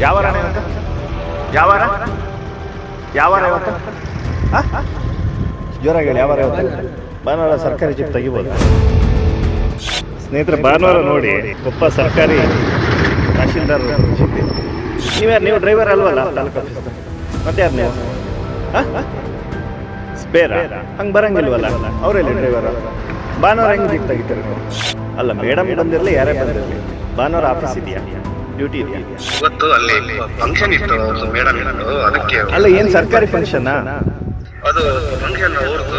ಯಾವ ವಾರ ಇವತ್ತು ಇವತ್ತು ಆ? ಜೋರಾಗಿ ಹೇಳಿ, ಯಾವ ಇವತ್ತು ಭಾನುವಾರ ಸರ್ಕಾರಿ ಜೀಪ್ ತೆಗಿಬೋದು. ಸ್ನೇಹಿತರೆ, ಭಾನುವಾರ ನೋಡಿ, ಕೊಪ್ಪ ಸರ್ಕಾರಿ ತಹಶೀಲ್ದಾರ್ ಜೀಪ್. ನೀವ್ಯಾರು? ನೀವು ಡ್ರೈವರ್ ಅಲ್ವಲ್ಲ ತಾಲೂಕು ಆಫೀಸ್ ಮತ್ತೆ ಯಾರು ನೀವು ಸ್ಪೇರ? ಹಂಗೆ ಬರಂಗಿಲ್ವಲ್ಲ? ಅವರೆಲ್ಲಿ ಡ್ರೈವರ್ ಭಾನುವಾರ ಹೆಂಗೆ ಜೀಪ್ ತೆಗಿತಾರೆ ಅಲ್ಲ ಮೇಡಮ್ ಬಂದಿರಲಿ, ಯಾರೇ ಬಂದಿರಲಿ. ಭಾನುವಾರ ಆಫೀಸ್ ಇದೆಯಾ? ಡ್ಯೂಟಿ ಇದೆಯಾ? ಇವತ್ತು ಅಲ್ಲಿ ಫಂಕ್ಷನ್ ಇತ್ತು ಅವ್ರದ್ದು ಮೇಡಮ್ ಇತ್ತು ಅದಕ್ಕೆ ಅಲ್ಲ ಏನು ಸರ್ಕಾರಿ ಫಂಕ್ಷನ್ ಅದು ಫಂಕ್ಷನ್ ಅವ್ರದ್ದು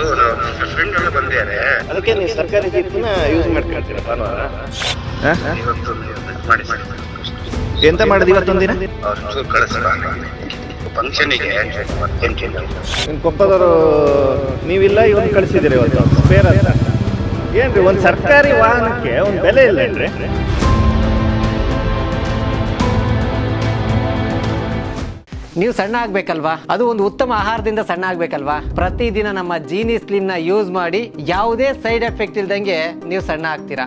ಫ್ರೆಂಡ್ ಎಲ್ಲ ಬಂದಿದ್ದಾರೆ. ಅದಕ್ಕೆ ನೀವು ಸರ್ಕಾರಿ ಜೀಪ್ನ ಯೂಸ್ ಮಾಡ್ಕೊಳ್ತೀರ ಭಾನುವಾರ? ಇವತ್ತು ಮಾಡಿ ಮಾಡಿ ಎಂತ ಮಾಡಿದ ಇವತ್ತೊಂದಿನ ಫಂಕ್ಷನಿಗೆ ಕೊಪ್ಪದವರು ನೀವಿಲ್ಲ ಇವನ್ ಕಳಿಸಿದಿರಿ ಇವತ್ತು? ಸ್ಪೇರ್ ಅಂತ ಏನ್ರಿ ಒಂದು ಸರ್ಕಾರಿ ವಾಹನಕ್ಕೆ ಒಂದು ಬೆಲೆ ಇಲ್ಲೇನ್ರಿ ನೀವು ಸಣ್ಣ ಆಗ್ಬೇಕಲ್ವಾ? ಅದು ಒಂದು ಉತ್ತಮ ಆಹಾರದಿಂದ ಸಣ್ಣ ಆಗ್ಬೇಕಲ್ವಾ? ಪ್ರತಿದಿನ ನಮ್ಮ ಜೀನಿ ಸ್ಲಿಮ್ನ ಯೂಸ್ ಮಾಡಿ ಯಾವುದೇ ಸೈಡ್ ಎಫೆಕ್ಟ್ ಇಲ್ದಂಗೆ ನೀವು ಸಣ್ಣ ಆಗ್ತೀರಾ?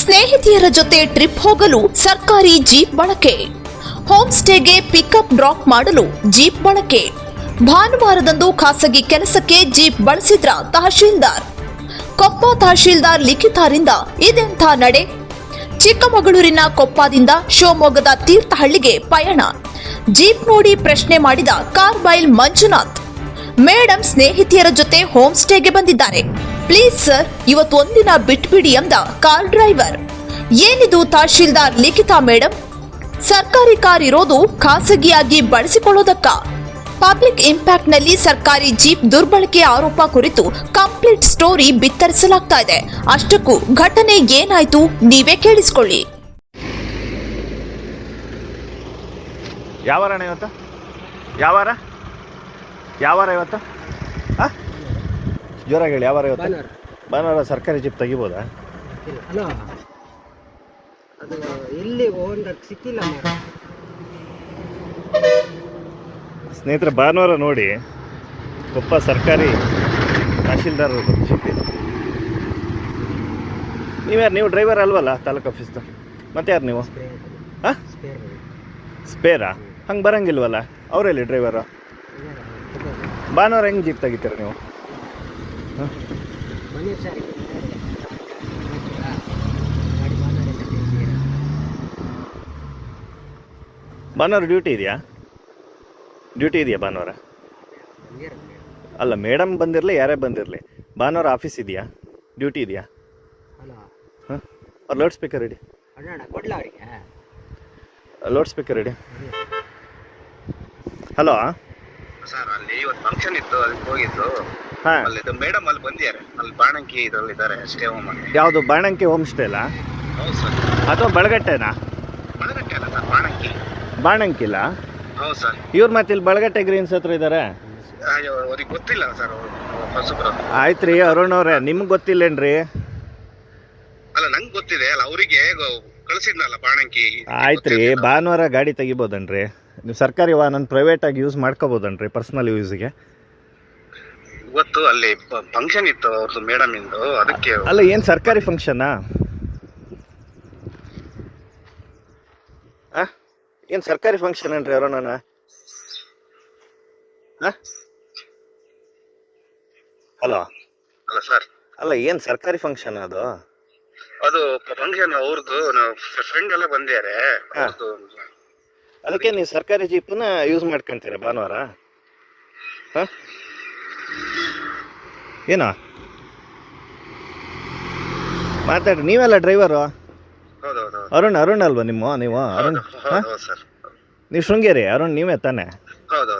ಸ್ನೇಹಿತೆಯರ ಜೊತೆ ಟ್ರಿಪ್ ಹೋಗಲು ಸರ್ಕಾರಿ ಜೀಪ್ ಬಳಕೆ. ಹೋಮ್ ಸ್ಟೇಗೆ ಪಿಕಪ್ ಡ್ರಾಪ್ ಮಾಡಲು ಜೀಪ್ ಬಳಕೆ. ಭಾನುವಾರದಂದು ಖಾಸಗಿ ಕೆಲಸಕ್ಕೆ ಜೀಪ್ ಬಳಸಿದ್ರ ತಹಶೀಲ್ದಾರ್. ಕೊಪ್ಪ ತಹಶೀಲ್ದಾರ್ ಲಿಖಿತಾರಿಂದ ಇದೆಂಥ ನಡೆ? ಚಿಕ್ಕಮಗಳೂರಿನ ಕೊಪ್ಪದಿಂದ ಶಿವಮೊಗ್ಗದ ತೀರ್ಥಹಳ್ಳಿಗೆ ಪಯಣ. ಜೀಪ್ ನೋಡಿ ಪ್ರಶ್ನೆ ಮಾಡಿದ ಕಾರ್ಬೈಲ್ ಮಂಜುನಾಥ್. ಮೇಡಮ್ ಸ್ನೇಹಿತೆಯರ ಜೊತೆ ಹೋಮ್ ಸ್ಟೇಗೆ ಬಂದಿದ್ದಾರೆ. ಪ್ಲೀಸ್ ಸರ್, ಇವತ್ತು ಒಂದಿನ ಬಿಟ್ಬಿಡಿ ಎಂದ ಕಾರ್ ಡ್ರೈವರ್. ಏನಿದು ತಹಶೀಲ್ದಾರ್ ಲಿಖಿತಾ ಮೇಡಮ್ ಸರ್ಕಾರಿ ಕಾರ್ ಇರೋದು ಖಾಸಗಿಯಾಗಿ ಬಳಸಿಕೊಳ್ಳೋದಕ್ಕ. ಪಬ್ಲಿಕ್ ಇಂಪ್ಯಾಕ್ಟ್ನಲ್ಲಿ ಸರ್ಕಾರಿ ಜೀಪ್ ದುರ್ಬಳಕೆ ಆರೋಪ ಕುರಿತು ಕಂಪ್ಲೀಟ್ ಸ್ಟೋರಿ ಬಿತ್ತರಿಸಲಾಗ್ತಾ ಇದೆ. ಅಷ್ಟಕ್ಕೂ ಘಟನೆ ಏನಾಯ್ತು ನೀವೇ ಕೇಳಿಸ್ಕೊಳ್ಳಿ. ಯಾವ ಇವತ್ತು? ಯಾವ ವಾರ? ಇವತ್ತು? ಆ? ಜೋರಾಗಿ ಹೇಳಿ ಯಾವಾರ ಇವತ್ತು? ಭಾನುವಾರ. ಸರ್ಕಾರಿ ಜೀಪ್ ತೆಗಿಬೋದಾ? ಅಲ್ಲ ಅದು ಎಲ್ಲಿ ಓನರ್ ಸಿಕ್ಕಿಲ್ಲ. ಸ್ನೇಹಿತರೆ ಭಾನುವಾರ ನೋಡಿ ಕೊಪ್ಪ ಸರ್ಕಾರಿ ತಹಶೀಲ್ದಾರ್ ನೀವ್ಯಾರು ನೀವು ಡ್ರೈವರ್ ಅಲ್ವಲ್ಲ ತಾಲೂಕು ಆಫೀಸ್ದು ಮತ್ತೆ ಯಾರು ನೀವು? ಸ್ಪೇರ್ ಹಾಂ? ಸ್ಪೇರಾ ಹಂಗೆ ಬರೋಂಗಿಲ್ವಲ್ಲ? ಅವರೆಲ್ಲಿ ಡ್ರೈವರು ಭಾನುವಾರ ಹೆಂಗೆ ಜೀಪ್ ತೆಗಿತೀರ ನೀವು? ಭಾನುವಾರ ಡ್ಯೂಟಿ ಇದೆಯಾ? ಡ್ಯೂಟಿ ಇದೆಯಾ ಭಾನುವಾರ? ಅಲ್ಲ ಮೇಡಮ್ ಬಂದಿರಲಿ ಯಾರೇ ಬಂದಿರಲಿ. ಭಾನುವಾರ ಆಫೀಸ್ ಇದೆಯಾ? ಡ್ಯೂಟಿ ಇದೆಯಾ? ಹಾಂ? ಲೌಡ್ ಸ್ಪೀಕರ್ ಇಡಿ. ಅಣ್ಣ ಕೊಡ್ಲ ಅವರಿಗೆ? ಲೌಡ್ ಸ್ಪೀಕರ್ ಇಡಿ. ಹಲೋ? ಸರ್ ಅಲ್ಲಿ ಇವತ್ತು ಫಂಕ್ಷನ್ ಇತ್ತು ಅದಕ್ಕೆ ಹೋಗಿದ್ದು. ಹಾಂ. ಅಲ್ಲಿ ಮೇಡಮ್ ಅಲ್ಲಿ ಬಂದಿದ್ದಾರೆ. ಅಲ್ಲಿ ಬಾಣಂಕಿ ಇದರಲ್ಲಿ ಇದ್ದಾರೆ ಸ್ಟೇ ಹೋಮ್ ಯಾವುದು ಬಾಣಂಕಿ ಹೋಮ್ ಸ್ಟೇ ಅಲ್ಲ? ಹೌದು ಸರ್. ಅಥವಾ ಬಳಗಟ್ಟೆನಾ? ಬಳಗಟ್ಟೆ ಅಲ್ಲ ಸರ್ ಬಾಣಂಕಿ. ಬಾಣಂಕಿಲ್ಲ ಹೌದು ಸರ್. ಇವ್ರು ಮತ್ತೆ ಇಲ್ಲಿ ಬಳಗಟ್ಟೆ ಗ್ರೀನ್ಸ್ ಹತ್ರ ಇದ್ದಾರೆ ಅಯ್ಯೋ ಅವ್ರಿಗೆ ಗೊತ್ತಿಲ್ಲ ಸರ್ ಹೊಸಬ್ರು. ಆಯ್ತು ರೀ ಅರುಣ್ ಅವ್ರೆ ನಿಮ್ಗೆ ಗೊತ್ತಿಲ್ಲೇನ್ರಿ? ಅಲ್ಲ ನಂಗೆ ಗೊತ್ತಿದೆ ಅಲ್ಲ ಅವರಿಗೆ ಕಳಿಸಿದ್ನಲ್ಲ ಬಾಣಂಕಿ. ಆಯ್ತು ರೀ ಭಾನುವಾರ ಗಾಡಿ ತೆಗಿಬೋದನ್ರಿ? ನೀವು ಸರ್ಕಾರಿ ವಾಹನ ಪ್ರೈವೇಟಾಗಿ ಯೂಸ್ ಮಾಡ್ಕೋಬೋದನ್ರಿ ಪರ್ಸನಲ್ ಯೂಸಿಗೆ ಇವತ್ತು ಅಲ್ಲಿ ಫಂಕ್ಷನ್ ಇತ್ತು ಅವ್ರದ್ದು ಮೇಡಮ್ ಇಂದು ಅದಕ್ಕೆ ಅಲ್ಲ ಏನು ಸರ್ಕಾರಿ ಫಂಕ್ಷನಾ ಏನು ಸರ್ಕಾರಿ ಫಂಕ್ಷನ್ ಏನ್ರಿ ಅರುಣನ ಹಲೋ ಅಲ್ಲ ಸರ್ ಅಲ್ಲ ಏನು ಸರ್ಕಾರಿ ಫಂಕ್ಷನ್ ಅದು? ಅದು ಫಂಕ್ಷನ್ ಅವ್ರದ್ದು ಫ್ರೆಂಡ್ ಎಲ್ಲ ಬಂದಿದ್ದಾರೆ ಅದಕ್ಕೆ ನೀವು ಸರ್ಕಾರಿ ಜೀಪನ್ನ ಯೂಸ್ ಮಾಡ್ಕೊಂತೀರ ಭಾನುವಾರ? ಹಾಂ? ಏನೋ? ಮಾತಾಡ್ರಿ ನೀವೆಲ್ಲ ಡ್ರೈವರು ಅರುಣ್ ಅರುಣ್ ಅಲ್ವಾ ನಿಮ್ಮ ನೀವು? ಅರುಣ್ ನೀವು ಶೃಂಗೇರಿ ಅರುಣ್ ನೀವೇ ತಾನೆ? ಹೌದು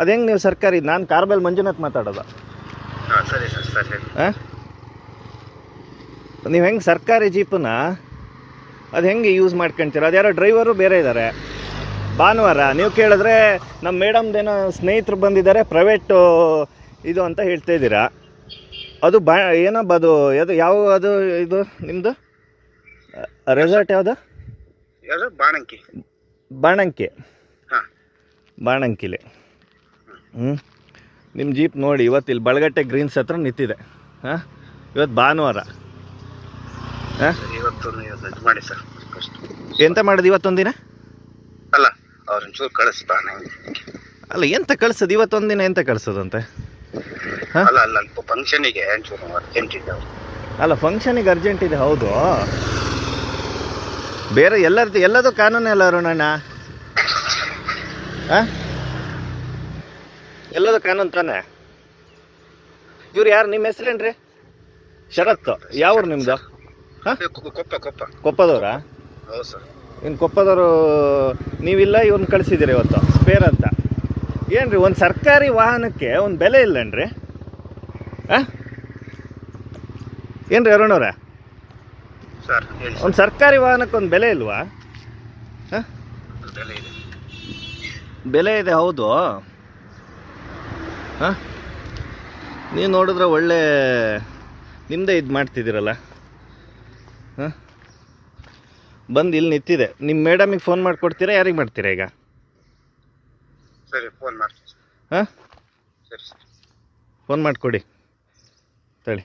ಅದು ಹೆಂಗೆ ನೀವು ಸರ್ಕಾರಿ ನಾನು ಕಾರ್ಬೆಲ್ ಮಂಜುನಾಥ್ ಮಾತಾಡೋದು. ನೀವು ಹೆಂಗೆ ಸರ್ಕಾರಿ ಜೀಪನ್ನ ಅದು ಹೆಂಗೆ ಯೂಸ್ ಮಾಡ್ಕೊಂತೀರ? ಅದು ಯಾರೋ ಡ್ರೈವರು ಬೇರೆ ಇದ್ದಾರೆ ಭಾನುವಾರ ನೀವು ಕೇಳಿದ್ರೆ ನಮ್ಮ ಮೇಡಮ್ದೇನೋ ಸ್ನೇಹಿತರು ಬಂದಿದ್ದಾರೆ ಪ್ರೈವೇಟು ಇದು ಅಂತ ಹೇಳ್ತಾ ಇದ್ದೀರಾ. ಅದು ಬಾ ಏನೋ ಅದು ಅದು ಯಾವ ಅದು ಇದು ನಿಮ್ಮದು ರೆಸಾರ್ಟ್ ಯಾವುದು? ಯಾರು ಬಾಣಂಕಿ. ಬಾಣಂಕಿ. ಹಾಂ. ಬಾಣಂಕಿಲಿ. ಹ್ಞೂ ನಿಮ್ಮ ಜೀಪ್ ನೋಡಿ ಇವತ್ತು ಇಲ್ಲಿ ಬಳಗಟ್ಟೆ ಗ್ರೀನ್ಸ್ ಹತ್ರ ನಿಂತಿದೆ. ಹಾಂ? ಇವತ್ತು ಭಾನುವಾರ. ಹಾಂ? ಇವತ್ತು ಮಾಡಿ ಸರ್. ಎಂತ ಮಾಡೋದು ಇವತ್ತೊಂದಿನ? ಅಲ್ಲ ಅವ್ರನ್ನ ಚೂರು ಕಳಿಸ್ಬಾ ನಂಗೆ ಅಲ್ಲ ಎಂತ ಕಳ್ಸೋದು? ದಿನ ಎಂತ ಕಳ್ಸೋದಂತೆ? ಅಲ್ಲ ಅಲ್ಲ ಫಂಕ್ಷನಿಗೆ ಅರ್ಜೆಂಟ್ ಇದೆ ಅಲ್ಲ ಫಂಕ್ಷನಿಗೆ ಅರ್ಜೆಂಟ್ ಇದೆ ಹೌದು. ಬೇರೆ ಎಲ್ಲರದ್ದು ಎಲ್ಲದೂ ಕಾನೂನು ಎಲ್ಲ ಅರುಣಣ್ಣ? ಎಲ್ಲದೂ ಕಾನೂನು ತಾನೆ? ಇವ್ರು ಯಾರು ನಿಮ್ಮ ಹೆಸರೇನ್ರಿ? ಶರತ್ ಯಾವ್ರು ನಿಮ್ದು? ಹಾಂ? ಕೊಪ್ಪ ಕೊಪ್ಪ. ಕೊಪ್ಪದವ್ರಾ? ಹೌದು ಸರ್. ಇನ್ನು ಕೊಪ್ಪದವರು ನೀವಿಲ್ಲ ಇವ್ರನ್ನ ಕಳಿಸಿದ್ದೀರಿ ಇವತ್ತು ಸ್ಪೇರ್ ಅಂತ. ಏನ್ರಿ ಒಂದು ಸರ್ಕಾರಿ ವಾಹನಕ್ಕೆ ಒಂದು ಬೆಲೆ ಇಲ್ಲನ್ರಿ? ಹಾಂ ಏನ್ರಿ ಅರುಣವ್ರೆ ಸರ್ ಒಂದು ಸರ್ಕಾರಿ ವಾಹನಕ್ಕೆ ಒಂದು ಬೆಲೆ ಇಲ್ವಾ? ಹಾಂ? ಬೆಲೆ ಇದೆ. ಬೆಲೆ ಇದೆ ಹೌದು. ಹಾಂ? ನೀವು ನೋಡಿದ್ರೆ ಒಳ್ಳೆ ನಿಮ್ಮದೇ ಇದು ಮಾಡ್ತಿದ್ದೀರಲ್ಲ. ಹಾಂ? ಬಂದು ಇಲ್ಲಿ ನಿಂತಿದೆ. ನಿಮ್ಮ ಮೇಡಮಿಗೆ ಫೋನ್ ಮಾಡಿಕೊಡ್ತೀರಾ ಯಾರಿಗೆ ಮಾಡ್ತೀರಾ ಈಗ? ಸರಿ ಫೋನ್ ಮಾಡ್ತೀನಿ ಹಾಂ? ಸರಿ ಸರ್. ಫೋನ್ ಮಾಡಿಕೊಡಿ. ತಳಿ